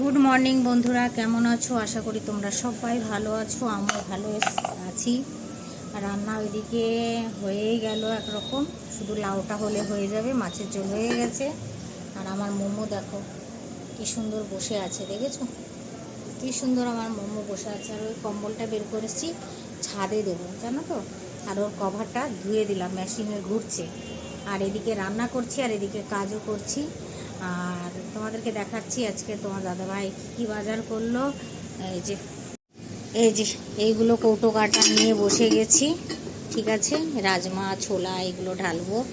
Good morning বন্ধুরা। কেমন আছো? আশা করি তোমরা সবাই ভালো আছো, আমিও ভালো আছি। রান্না ওইদিকে হয়েই গেল একরকম। শুধু লাউটা হলে হয়ে যাবে, মাছের ঝোল হয়ে গেছে। আর আমার মোমো দেখো, কি সুন্দর বসে আছে, দেখেছ? কি সুন্দর আমার মোমো বসে আছে। আর ওই কম্বলটা বের করেছি ছাদে দেবো, জানো তো? আর ওর কভারটা ধুয়ে দিলাম, মেশিনে ঘুরছে। আর এদিকে রান্না করছি, আর এদিকে কাজও করছি। আর তোমাদেরকে দেখাচ্ছি আজকে তোমার দাদাভাই কী বাজার করল। এই যে এই যে, এইগুলো কৌটো কাটা নিয়ে বসে গেছি। ঠিক আছে, রাজমা, ছোলা এগুলো ঢালবো।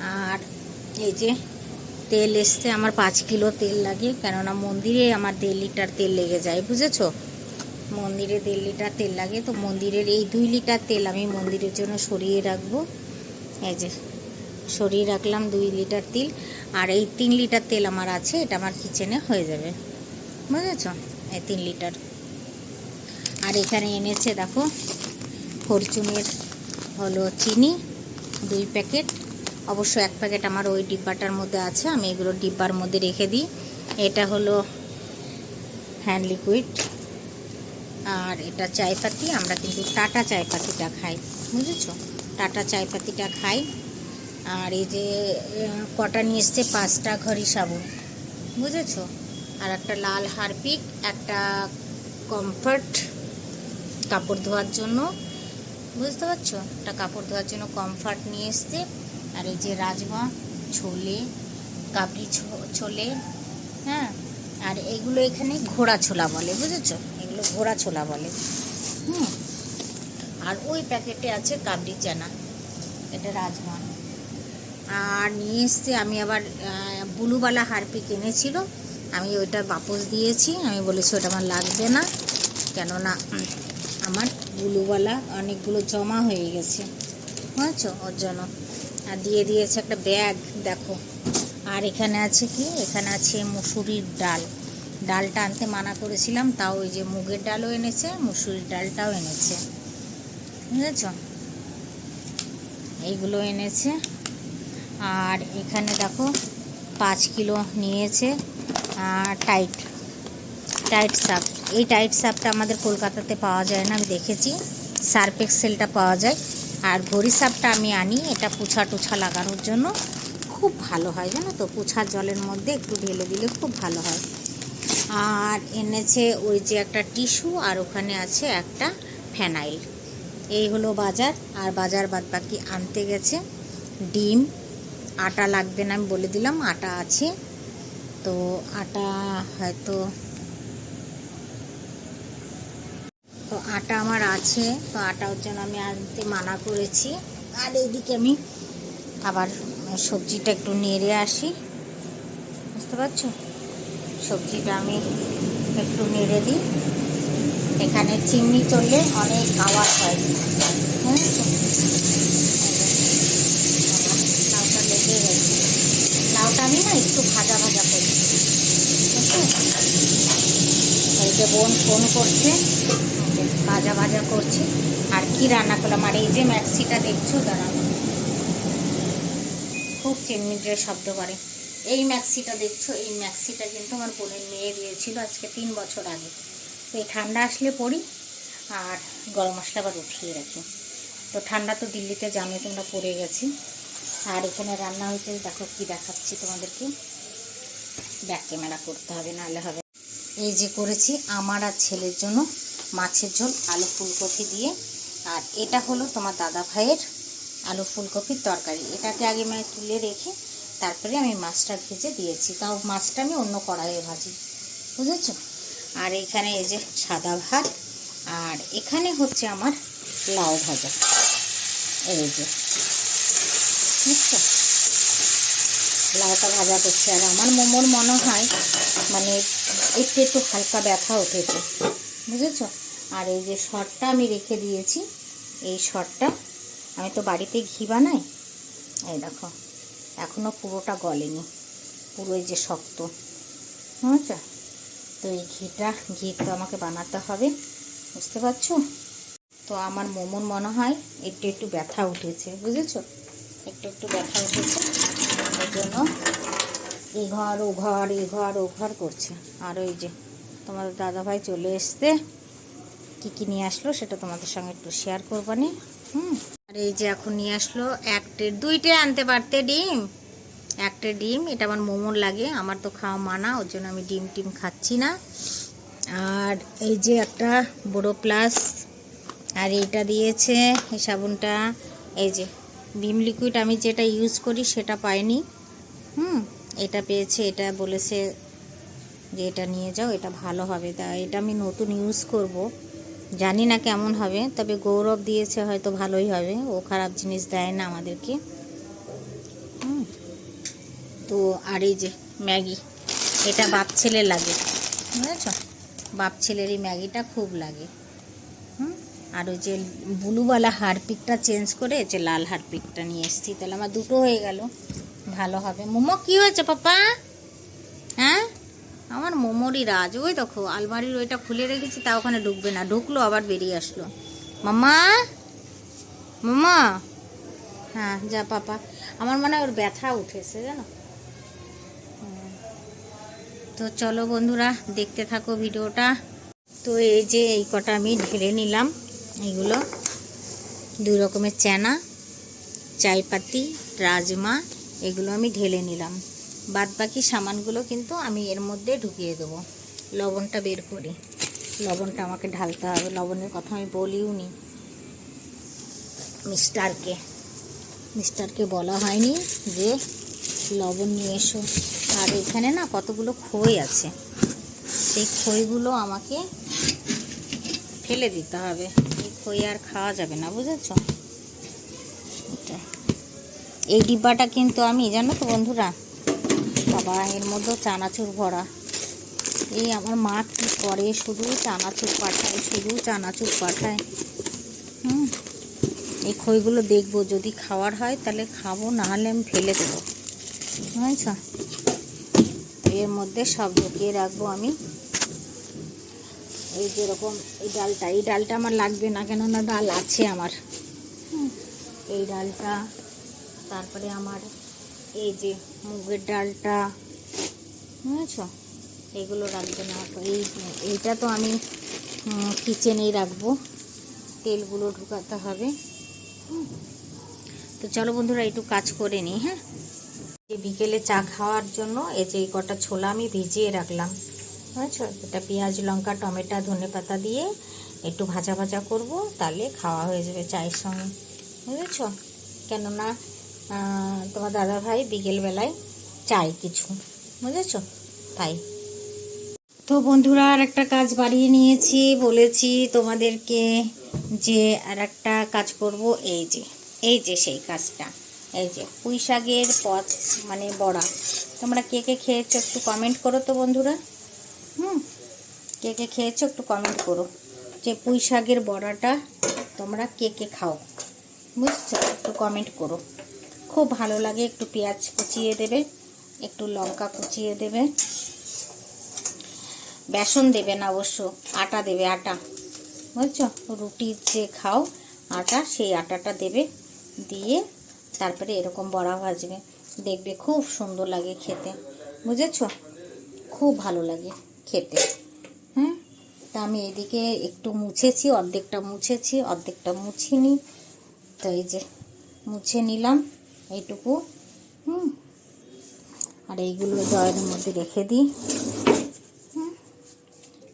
আর এই যে, তেল এসছে, আমার পাঁচ কিলো তেল লাগে, কেননা মন্দিরে আমার দেড় লিটার তেল লেগে যায়, বুঝেছ? মন্দিরে দেড় লিটার তেল লাগে, তো মন্দিরের এই দুই লিটার তেল আমি মন্দিরের জন্য সরিয়ে রাখব। এই যে সরিয়ে রাখলাম দুই লিটার তেল। আর এই তিন লিটার তেল আমার আছে, এটা আমার কিচেনে হয়ে যাবে। বুঝেছ? এই তিন লিটার। আর এখানে এনেছে, দেখো, ফরচুনের হলো চিনি, দুই প্যাকেট। অবশ্য এক প্যাকেট আমার ওই ডিব্বাটার মধ্যে আছে, আমি এগুলো ডিব্বার মধ্যে রেখে দিই। এটা হলো হ্যান্ড লিকুইড আর এটা চায় পাতি আমরা কিন্তু টাটা চায় পাতিটা খাই। বুঝেছ? টাটা চায় পাতিটা খাই। আর এই যে কটা নিয়ে এসছে? পাঁচটা ঘড়ি সাবুন। বুঝেছ? আর একটা লাল হারপিক, একটা কমফর্ট কাপড় ধোয়ার জন্য। বুঝতে পারছ? একটা কাপড় ধোয়ার জন্য কমফর্ট নিয়ে এসছে। আর এই যে রাজমা, ছোলে কাবলি ছোলে হ্যাঁ? আর এগুলো এখানে ঘোড়া ছোলা বলে, বুঝেছ? এগুলো ঘোড়া ছোলা বলে। হুম? আর ওই প্যাকেটে আছে কাবলি চানা। এটা রাজমা আর নিয়ে এসছে, আমি আবার বুলুবালা হারপি কিনেছিল আমি ওইটা বাপস দিয়েছি। আমি বলেছি, ওটা আমার লাগবে না। কেননা আমার বুলুবালা অনেকগুলো জমা হয়ে গেছে। বুঝেছ? ওর জন্য। আর দিয়ে দিয়েছে একটা ব্যাগ, দেখো। আর এখানে আছে কি? এখানে আছে মুসুরির ডাল। ডালটা আনতে মানা করেছিলাম, তাও ওই যে মুগের ডালও এনেছে, মুসুরির ডালটাও এনেছে। বুঝেছ? এইগুলো এনেছে। আর এখানে দেখো পাঁচ কিলো নিয়েছে টাইট টাইট সাপ। এই টাইট সাপটা আমাদের কলকাতাতে পাওয়া যায় না, আমি দেখেছি। সার্ফ এক্সেলটা পাওয়া যায়। আর ঘড়ি সাপটা আমি আনি, এটা পুছা টুছা লাগানোর জন্য। খুব ভালো হয়, জানো তো? পুছার জলের মধ্যে একটু ঢেলে দিলে খুব ভালো হয়। আর এনেছে ওই যে একটা টিস্যু, আর ওখানে আছে একটা ফ্যানাইল এই হলো বাজার, আর বাজার বাদ বাকি আনতে গেছে ডিম আটা লাগবে না, আমি বলে দিলাম আটা আছে। তো আটা হয়তো, তো আটা আমার আছে, তো আটার জন্য আমি আনতে মানা করেছি। আর এইদিকে আমি আবার সবজিটা একটু নেড়ে আসি। বুঝতে পারছ? সবজিটা আমি একটু নেড়ে দিই। এখানে চিমনি চললে অনেক আওয়াজ হয়। বুঝেছ? লাউটা লেগে গেছে লাউটা আমি না একটু ভাজা ভাজা করি বুঝছ? এই যে বোন ফোন করছে, ভাজা ভাজা করছি। আর কি রান্না করলাম? আর এই যে ম্যাক্সিটা দেখছ? দাঁড়াও। খুব চিনমিটের শব্দ করে। এই ম্যাক্সিটা দেখছ? এই ম্যাক্সিটা কিন্তু আমার বোনের মেয়ে দিয়েছিল আজকে তিন বছর আগে। তো এই ঠান্ডা আসলে পড়ি, আর গরম মশলা আবার উঠিয়ে রাখি। তো ঠান্ডা তো দিল্লিতে জানো, তোমরা পড়ে গেছি। আর এখানে রান্না হয়েছে দেখো কি দেখাচ্ছি তোমাদেরকে। ব্যাক ক্যামেরা করতে হবে, নাহলে হবে এই যে করেছি আমার আর ছেলের জন্য মাছের ঝোল আলু ফুলকপি দিয়ে। আর এটা হলো তোমার দাদা ভাইয়ের আলু ফুলকপির তরকারি। এটাকে আগে মানে তুলে রেখে তারপরে আমি মাছটা ভেজে দিয়েছি। তাও মাছটা আমি অন্য কড়াইয়ে ভাজি। বুঝেছ? আর এখানে এই যে সাদা ভাত। আর এখানে হচ্ছে আমার লাউ ভাজা। এই যে। বুঝছ? লাউটা ভাজা করছে। আর আমার মোমোর মনে হয় মানে একটু একটু হালকা ব্যথা উঠেছে বুঝেছ? আর এই যে শটটা আমি রেখে দিয়েছি, এই শটটা আমি তো বাড়িতে ঘি বানাই। এই দেখো এখনও পুরোটা গলেনি পুরো এই যে শক্ত, বুঝেছ? তো এই ঘিটা, ঘি তো আমাকে বানাতে হবে, বুঝতে পারছ? তো আমার মোমোর মনে হয় একটু একটু ব্যথা উঠেছে, বুঝেছ? একটু একটু ব্যথা উঠেছে। জন্য এ ঘর, ও ঘর এ ঘর, ও ঘর করছে। আর ওই যে তোমাদের দাদাভাই চলে এসছে। কী কী নিয়ে আসলো সেটা তোমাদের সঙ্গে একটু শেয়ার করবানি হুম? আর এই যে এখন নিয়ে আসলো একটা, দুইটে আনতে পারতে ডিম। একটা ডিম, এটা আমার মোমোর লাগে, আমার তো খাওয়া মানা, ওর জন্য আমি ডিম টিম খাচ্ছি না। আর এই যে একটা বড়ো প্লাস আর এইটা দিয়েছে এই সাবুনটা। এই যে ভিম লিকুইড আমি যেটা ইউজ করি সেটা পাইনি। হুম, এটা পেয়েছে, এটা বলেছে যে এটা নিয়ে যাও, এটা ভালো হবে। তা এটা আমি নতুন ইউজ করব। জানি না কেমন হবে, তবে গৌরব দিয়েছে হয়তো ভালোই হবে। ও খারাপ জিনিস দেয় না আমাদেরকে। হুম, তো আর এই যে ম্যাগি, এটা বাপ ছেলে লাগে, বুঝেছ? বাপ ছেলের এই ম্যাগিটা খুব লাগে। হুম, আর ওই যে ব্লুওয়ালা হারপিকটা চেঞ্জ করে যে লাল হারপিকটা নিয়ে এসেছি। তাহলে আমার দুটো হয়ে গেল। ভালো হবে। মোমো কি হয়েছে পাপা? হ্যাঁ? আমার মোমোরই রাজ। ওই দেখো, আলমারির ওইটা খুলে রেখেছি, তা ওখানে ঢুকবে না। ঢুকলো, আবার বেরিয়ে আসলো। মামা মামা হ্যাঁ যা পাপা। আমার মনে হয় ওর ব্যথা উঠেছে, জানো? তো চলো বন্ধুরা, দেখতে থাকো ভিডিওটা। তো এই যে এই কটা আমি ঢেলে নিলাম এইগুলো দুই রকমের চানা, চাইপাতি, রাজমা। এগুলো আমি ঢেলে নিলাম। বাদ বাকি সামানগুলো কিন্তু আমি এর মধ্যে ঢুকিয়ে দেবো। লবণটা বের করি। লবণটা আমাকে ঢালতে হবে। লবণের কথা আমি বলিও নি। মিস্টারকে। মিস্টারকে বলা হয়নি যে লবণ নিয়ে এসো। আর এখানে না কতগুলো খই আছে। সেই খইগুলো আমাকে ফেলে দিতে হবে। এই খই আর খাওয়া যাবে না, বুঝেছ? এই ডিব্বাটা কিন্তু আমি, জানো তো বন্ধুরা? বাবা, এর মধ্যেও চানাচুর ভরা। এই আমার মা কি করে? শুধু চানাচুর পাঠায়, শুধু চানাচুর পাঠায়। হুম, এই খইগুলো দেখব। যদি খাওয়ার হয় তাহলে খাব না হলে আমি ফেলে দেবো। বুঝেছ? এর মধ্যে সব ঢুকিয়ে রাখব আমি। এই যেরকম এই ডালটা এই ডালটা আমার লাগবে না, কেননা ডাল আছে আমার। এই ডালটা তারপরে আমার এই যে মুগের ডালটা, বুঝেছ? এগুলো রাখবে না এই, এইটা তো আমি কিচেনেই রাখব। তেলগুলো ঢুকাতে হবে। তো চলো বন্ধুরা, একটু কাজ করে নিই হ্যাঁ? বিকেলে চা খাওয়ার জন্য এই যে কটা ছোলা আমি ভিজিয়ে রাখলাম, বুঝেছ? এটা পেঁয়াজ, লঙ্কা, টমেটো, ধনে পাতা দিয়ে একটু ভাজা ভাজা করব, তাহলে খাওয়া হয়ে যাবে চায়ের সঙ্গে, বুঝেছ? কেননা তোমার দাদা ভাই বিকেলবেলায় চাই কিছু, বুঝেছ? তাই। তো বন্ধুরা আর একটা কাজ বাড়িয়ে নিয়েছি, বলেছি তোমাদেরকে যে আর একটা কাজ করব, এই যে এই যে সেই কাজটা। এই যে, পুঁই শাকের পথ মানে বড়া। তোমরা কে কে খেয়েছো একটু কমেন্ট করো তো বন্ধুরা। হুম, কে কে খেয়েছো একটু কমেন্ট করো। যে পুঁই শাকের বড়াটা তোমরা কে কে খাও, বুঝছ? একটু কমেন্ট করো। খুব ভালো লাগে, একটু পেঁয়াজ কুচিয়ে দেবে, একটু লঙ্কা কুচিয়ে দেবে। বেসন দেবে না অবশ্য, আটা দেবে, আটা। বুঝছ? রুটি যে খাও, আটা, সেই আটাটা দেবে, দিয়ে তারপরে এরকম বড়া ভাজবে। দেখবে খুব সুন্দর লাগে খেতে। বুঝেছ? খুব ভালো লাগে খেতে। হ্যাঁ তা আমি এদিকে একটু মুছেছি, অর্ধেকটা মুছেছি, অর্ধেকটা মুছিনি। তো এই যে, মুছে নিলাম। এইটুকু, হুম? আর এইগুলো জয়ের মধ্যে রেখে দিই, হুম?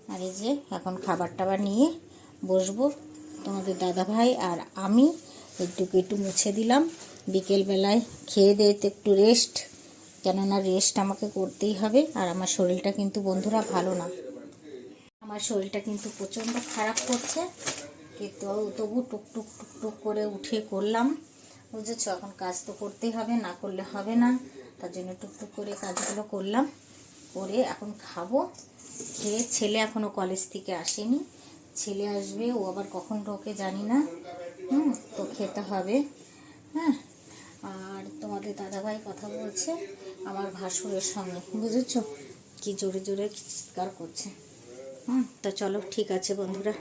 আর এই যে এখন খাবার টাবার নিয়ে বসবো। তোমাদের দাদা ভাই আর আমি একটুকু একটু মুছে দিলাম। বিকেলবেলায় খেয়ে দিয়ে তো একটু রেস্ট কেননা রেস্ট আমাকে করতেই হবে। আর আমার শরীরটা কিন্তু বন্ধুরা ভালো না। আমার শরীরটা কিন্তু প্রচণ্ড খারাপ করছে। কিন্তু তবু টুকটুক টুক টুক টুক করে উঠে করলাম। বুঝেছ? এখন কাজ তো করতেই হবে, না করলে হবে না। তার জন্য টুকটুক করে কাজগুলো করলাম। করে এখন খাব। খেয়ে ছেলে এখনও কলেজ থেকে আসেনি। ছেলে আসবে, ও আবার কখন ঢোকে জানি না। হুম, তো খেতে হবে। হ্যাঁ আর তোমাদের দাদাভাই কথা বলছে আমার ভাসুরের সঙ্গে। বুঝেছ? কি জোরে জোরে চিৎকার করছে। হুম, তো চলো, ঠিক আছে বন্ধুরা।